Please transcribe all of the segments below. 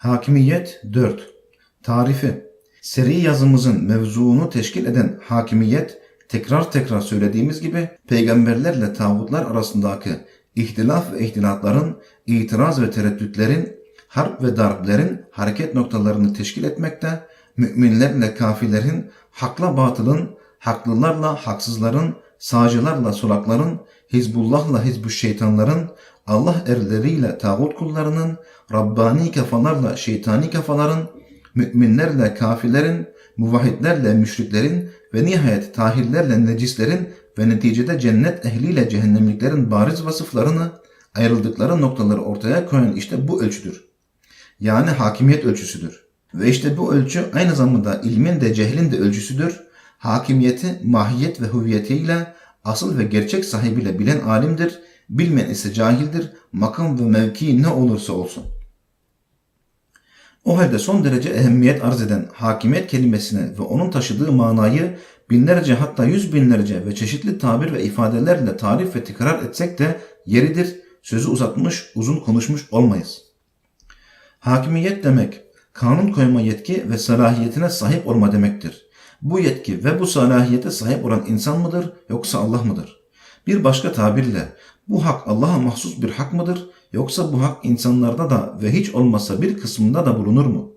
Hakimiyet 4. Tarifi Seri yazımızın mevzuunu teşkil eden hakimiyet, tekrar tekrar söylediğimiz gibi peygamberlerle tağutlar arasındaki ihtilaf ve ihtilatların, itiraz ve tereddütlerin, harp ve darblerin hareket noktalarını teşkil etmekte, müminlerle kafirlerin, hakla batılın, haklılarla haksızların, sağcılarla solakların, Hizbullah'la hizbu şeytanların, Allah erleriyle tağut kullarının, Rabbani kafalarla şeytani kafaların, müminlerle kafirlerin, muvahhidlerle müşriklerin ve nihayet tahirlerle necislerin ve neticede cennet ehliyle cehennemliklerin bariz vasıflarını ayrıldıkları noktaları ortaya koyan işte bu ölçüdür. Yani hakimiyet ölçüsüdür. Ve işte bu ölçü aynı zamanda ilmin de cehlin de ölçüsüdür. Hakimiyeti mahiyet ve hüviyetiyle asıl ve gerçek sahibiyle bilen alimdir, bilmeyen ise cahildir, makam ve mevki ne olursa olsun. O halde son derece ehemmiyet arz eden hakimiyet kelimesine ve onun taşıdığı manayı binlerce hatta yüz binlerce ve çeşitli tabir ve ifadelerle tarif ve tekrar etsek de yeridir, sözü uzatmış, uzun konuşmuş olmayız. Hakimiyet demek, kanun koyma yetki ve salahiyetine sahip olma demektir. Bu yetki ve bu salahiyete sahip olan insan mıdır yoksa Allah mıdır? Bir başka tabirle bu hak Allah'a mahsus bir hak mıdır yoksa bu hak insanlarda da ve hiç olmazsa bir kısmında da bulunur mu?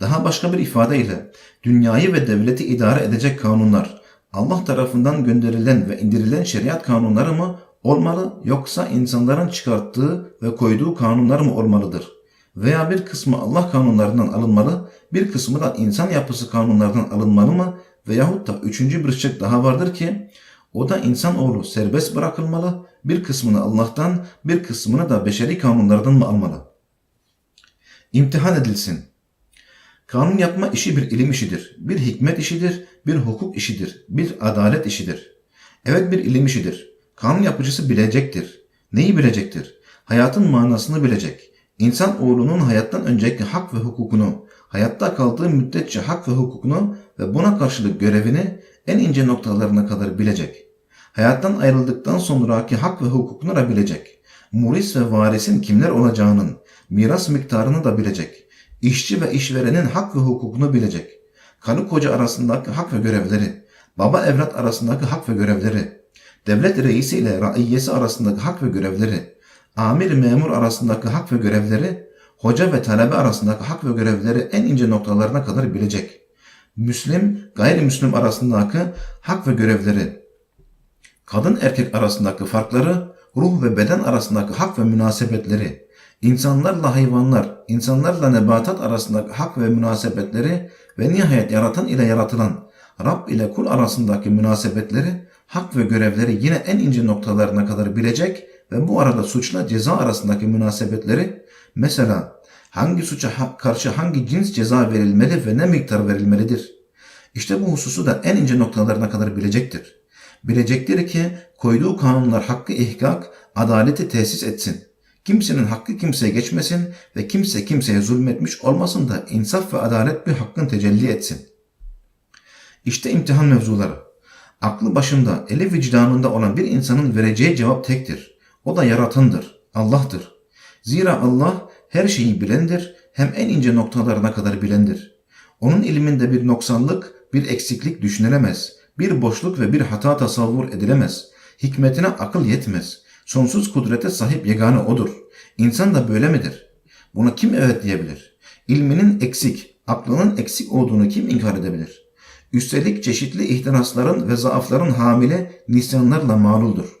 Daha başka bir ifadeyle dünyayı ve devleti idare edecek kanunlar Allah tarafından gönderilen ve indirilen şeriat kanunları mı olmalı yoksa insanların çıkarttığı ve koyduğu kanunlar mı olmalıdır? Veya bir kısmı Allah kanunlarından alınmalı, bir kısmı da insan yapısı kanunlardan alınmalı mı? Veyahut da üçüncü bir şık daha vardır ki o da insanoğlu serbest bırakılmalı, bir kısmını Allah'tan, bir kısmını da beşeri kanunlardan mı almalı? İmtihan edilsin. Kanun yapma işi bir ilim işidir, bir hikmet işidir, bir hukuk işidir, bir adalet işidir. Evet bir ilim işidir. Kanun yapıcısı bilecektir. Neyi bilecektir? Hayatın manasını bilecek. İnsan oğlunun hayattan önceki hak ve hukukunu, hayatta kaldığı müddetçe hak ve hukukunu ve buna karşılık görevini en ince noktalarına kadar bilecek. Hayattan ayrıldıktan sonraki hak ve hukukunu da bilecek. Muris ve varisin kimler olacağının, miras miktarını da bilecek. İşçi ve işverenin hak ve hukukunu bilecek. Karı koca arasındaki hak ve görevleri, baba evlat arasındaki hak ve görevleri, devlet reisi ile raiyesi arasındaki hak ve görevleri, amir memur arasındaki hak ve görevleri, hoca ve talebe arasındaki hak ve görevleri en ince noktalarına kadar bilecek. Müslim, gayrimüslim arasındaki hak ve görevleri, kadın erkek arasındaki farkları, ruh ve beden arasındaki hak ve münasebetleri, insanlarla hayvanlar, insanlarla nebatat arasındaki hak ve münasebetleri ve nihayet yaratan ile yaratılan, Rab ile kul arasındaki münasebetleri, hak ve görevleri yine en ince noktalarına kadar bilecek ve bu arada suçla ceza arasındaki münasebetleri, mesela hangi suça karşı hangi cins ceza verilmeli ve ne miktar verilmelidir? İşte bu hususu da en ince noktalarına kadar bilecektir. Bilecektir ki koyduğu kanunlar hakkı ihkak, adaleti tesis etsin. Kimsenin hakkı kimseye geçmesin ve kimse kimseye zulmetmiş olmasın da insaf ve adalet bir hakkın tecelli etsin. İşte imtihan mevzuları. Aklı başında, eli vicdanında olan bir insanın vereceği cevap tektir. O da yaratandır, Allah'tır. Zira Allah her şeyi bilendir, hem en ince noktalarına kadar bilendir. Onun ilminde bir noksanlık, bir eksiklik düşünülemez. Bir boşluk ve bir hata tasavvur edilemez. Hikmetine akıl yetmez. Sonsuz kudrete sahip yegane odur. İnsan da böyle midir? Buna kim evet diyebilir? İlminin eksik, aklının eksik olduğunu kim inkar edebilir? Üstelik çeşitli ihtirasların ve zaafların hamile nisyanlarla mağluldur.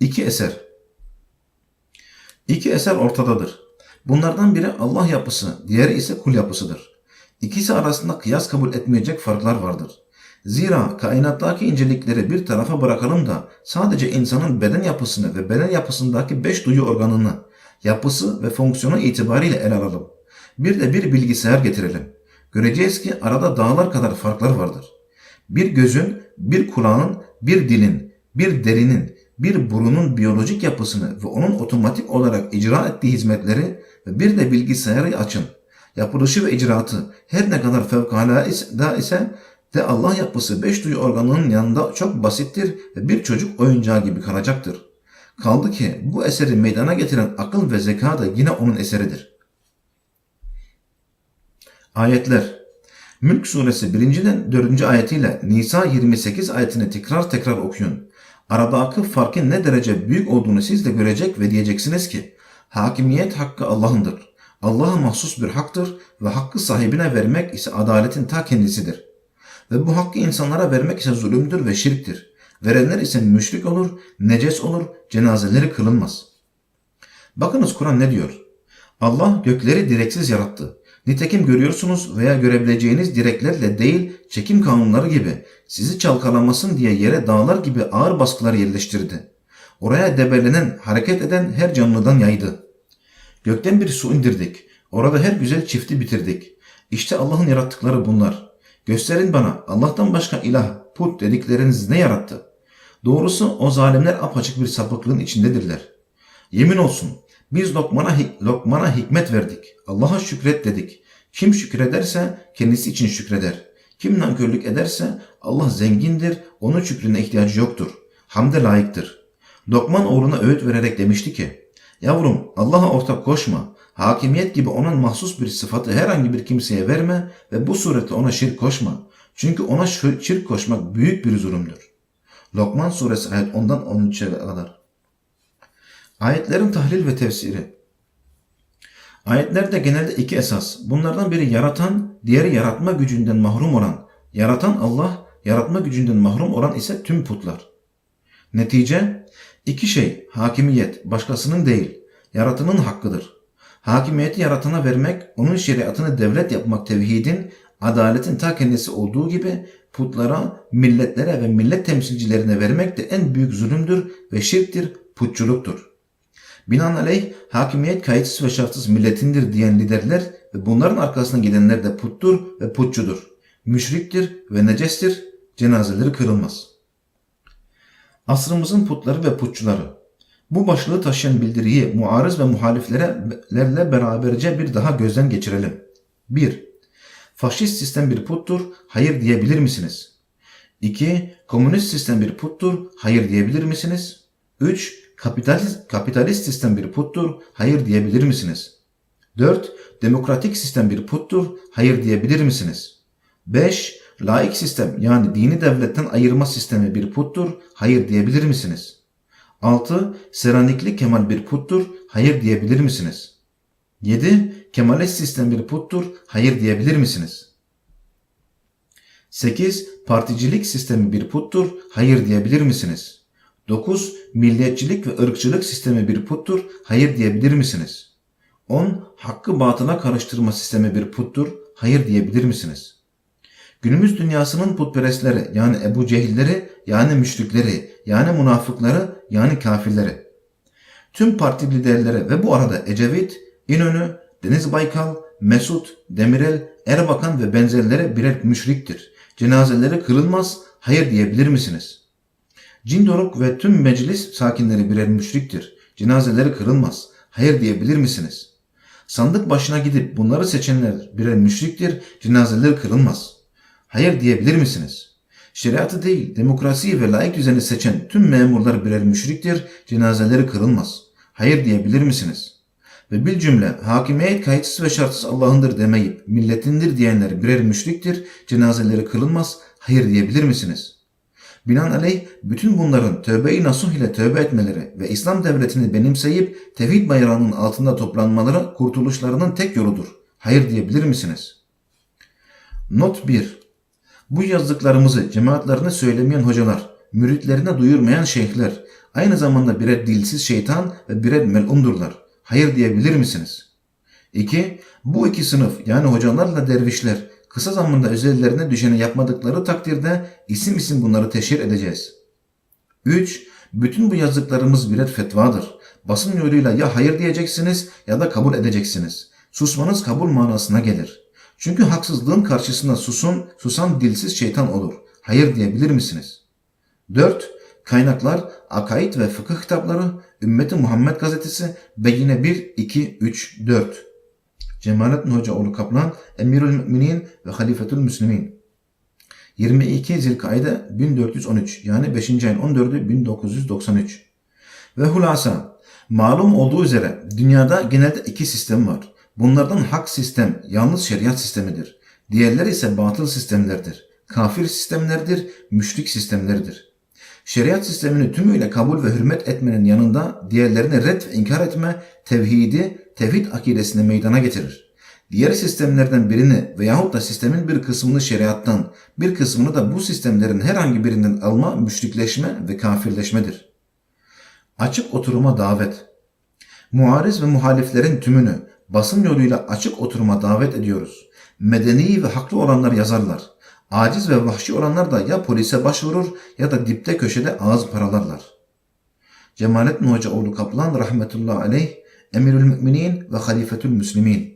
İki eser. İki eser ortadadır. Bunlardan biri Allah yapısı, diğeri ise kul yapısıdır. İkisi arasında kıyas kabul etmeyecek farklar vardır. Zira kainattaki incelikleri bir tarafa bırakalım da sadece insanın beden yapısını ve beden yapısındaki beş duyu organını, yapısı ve fonksiyonu itibariyle ele alalım. Bir de bir bilgisayar getirelim. Göreceğiz ki arada dağlar kadar farklar vardır. Bir gözün, bir kulağın, bir dilin, bir derinin, bir burunun biyolojik yapısını ve onun otomatik olarak icra ettiği hizmetleri ve bir de bilgisayarı açın. Yapılışı ve icraatı her ne kadar fevkalade ise de Allah yapısı beş duyu organının yanında çok basittir ve bir çocuk oyuncağı gibi kalacaktır. Kaldı ki bu eseri meydana getiren akıl ve zeka da yine onun eseridir. Ayetler Mülk suresi 1. ile 4. ayetiyle Nisa 28 ayetini tekrar tekrar okuyun. Aradaki farkın ne derece büyük olduğunu siz de görecek ve diyeceksiniz ki hakimiyet hakkı Allah'ındır. Allah'a mahsus bir haktır ve hakkı sahibine vermek ise adaletin ta kendisidir. Ve bu hakkı insanlara vermek ise zulümdür ve şirktir. Verenler ise müşrik olur, neces olur, cenazeleri kılınmaz. Bakınız Kur'an ne diyor? Allah gökleri direksiz yarattı. Nitekim görüyorsunuz veya görebileceğiniz direklerle değil çekim kanunları gibi sizi çalkalamasın diye yere dağlar gibi ağır baskılar yerleştirdi. Oraya debelenen, hareket eden her canlıdan yaydı. Gökten bir su indirdik. Orada her güzel çifti bitirdik. İşte Allah'ın yarattıkları bunlar. Gösterin bana Allah'tan başka ilah, put dedikleriniz ne yarattı? Doğrusu o zalimler apaçık bir sapıklığın içindedirler. Yemin olsun biz Lokman'a, Lokman'a hikmet verdik. Allah'a şükret dedik. Kim şükrederse kendisi için şükreder. Kim nankörlük ederse Allah zengindir, onun şükrüne ihtiyacı yoktur. Hamde layıktır. Lokman oğluna öğüt vererek demişti ki, Yavrum Allah'a ortak koşma. Hakimiyet gibi onun mahsus bir sıfatı herhangi bir kimseye verme ve bu suretle ona şirk koşma. Çünkü ona şirk koşmak büyük bir zulümdür. Lokman suresi ayet 10'dan 13'e kadar. Ayetlerin tahlil ve tefsiri. Ayetlerde genelde iki esas. Bunlardan biri yaratan, diğeri yaratma gücünden mahrum olan. Yaratan Allah, yaratma gücünden mahrum olan ise tüm putlar. Netice, iki şey, hakimiyet, başkasının değil, yaratanın hakkıdır. Hakimiyeti yaratana vermek, onun şeriatını devlet yapmak tevhidin, adaletin ta kendisi olduğu gibi putlara, milletlere ve millet temsilcilerine vermek de en büyük zulümdür ve şirktir, putçuluktur. Binaenaleyh hakimiyet kayıtsız ve şartsız milletindir diyen liderler ve bunların arkasına gidenler de puttur ve putçudur. Müşriktir ve necestir, cenazeleri kırılmaz. Asrımızın putları ve putçuları. Bu başlığı taşıyan bildiriyi muarız ve muhaliflerle beraberce bir daha gözden geçirelim. 1. Faşist sistem bir puttur, hayır diyebilir misiniz? 2. Komünist sistem bir puttur, hayır diyebilir misiniz? 3. Kapitalist, kapitalist sistem bir puttur, hayır diyebilir misiniz? 4. Demokratik sistem bir puttur, hayır diyebilir misiniz? 5. Laik sistem yani dini devletten ayırma sistemi bir puttur, hayır diyebilir misiniz? 6. Seranikli kemal bir puttur, hayır diyebilir misiniz? 7. Kemalist sistem bir puttur, hayır diyebilir misiniz? 8. Particilik sistemi bir puttur, hayır diyebilir misiniz? 9. Milliyetçilik ve ırkçılık sistemi bir puttur, hayır diyebilir misiniz? 10. Hakkı batıla karıştırma sistemi bir puttur, hayır diyebilir misiniz? Günümüz dünyasının putperestleri yani Ebu Cehilleri yani müşrikleri yani münafıkları yani kafirleri. Tüm parti liderleri ve bu arada Ecevit, İnönü, Deniz Baykal, Mesut, Demirel, Erbakan ve benzerleri birer müşriktir. Cenazeleri kırılmaz, hayır diyebilir misiniz? Cindoruk ve tüm meclis sakinleri birer müşriktir. Cenazeleri kırılmaz, hayır diyebilir misiniz? Sandık başına gidip bunları seçenler birer müşriktir, cenazeleri kırılmaz. Hayır diyebilir misiniz? Şeriatı değil, demokrasiyi ve layık düzeni seçen tüm memurlar birer müşriktir, cenazeleri kırılmaz. Hayır diyebilir misiniz? Ve bir cümle hakimiyet kayıtsız ve şartsız Allah'ındır demeyip milletindir diyenler birer müşriktir, cenazeleri kırılmaz, hayır diyebilir misiniz? Binaenaleyh bütün bunların tövbe-i nasuh ile tövbe etmeleri ve İslam devletini benimseyip tevhid bayrağının altında toplanmaları kurtuluşlarının tek yoludur. Hayır diyebilir misiniz? Not 1 Bu yazdıklarımızı cemaatlerine söylemeyen hocalar, müritlerine duyurmayan şeyhler, aynı zamanda birer dilsiz şeytan ve birer melundurlar. Hayır diyebilir misiniz? 2. Bu iki sınıf yani hocalarla dervişler kısa zamanda özellerine düşeni yapmadıkları takdirde isim isim bunları teşhir edeceğiz. 3. Bütün bu yazdıklarımız birer fetvadır. Basın yoluyla ya hayır diyeceksiniz ya da kabul edeceksiniz. Susmanız kabul manasına gelir. Çünkü haksızlığın karşısında susun, susan dilsiz şeytan olur. Hayır diyebilir misiniz? 4. Kaynaklar, akaid ve fıkıh kitapları, Ümmeti Muhammed gazetesi, Beyine 1, 2, 3, 4. Cemalettin Hocaoğlu Kaplan, Emirül Müminin ve Halifetül Müslimin. 22 Zilkayde 1413 yani 5. ayın 14'ü 1993. Ve hulasa malum olduğu üzere dünyada genelde iki sistem var. Bunlardan hak sistem yalnız şeriat sistemidir. Diğerleri ise batıl sistemlerdir. Kafir sistemlerdir, müşrik sistemleridir. Şeriat sistemini tümüyle kabul ve hürmet etmenin yanında diğerlerini red ve inkar etme tevhidi, tevhid akidesini meydana getirir. Diğer sistemlerden birini veyahut da sistemin bir kısmını şeriattan, bir kısmını da bu sistemlerin herhangi birinden alma müşrikleşme ve kafirleşmedir. Açık oturuma davet. Muariz ve muhaliflerin tümünü basın yoluyla açık oturuma davet ediyoruz. Medeni ve haklı olanlar yazarlar. Aciz ve vahşi olanlar da ya polise başvurur ya da dipte köşede ağız paralarlar. Cemalettin Hocaoğlu Kaplan rahmetullahi aleyh Emirül Müminin ve Halifetül Müslimin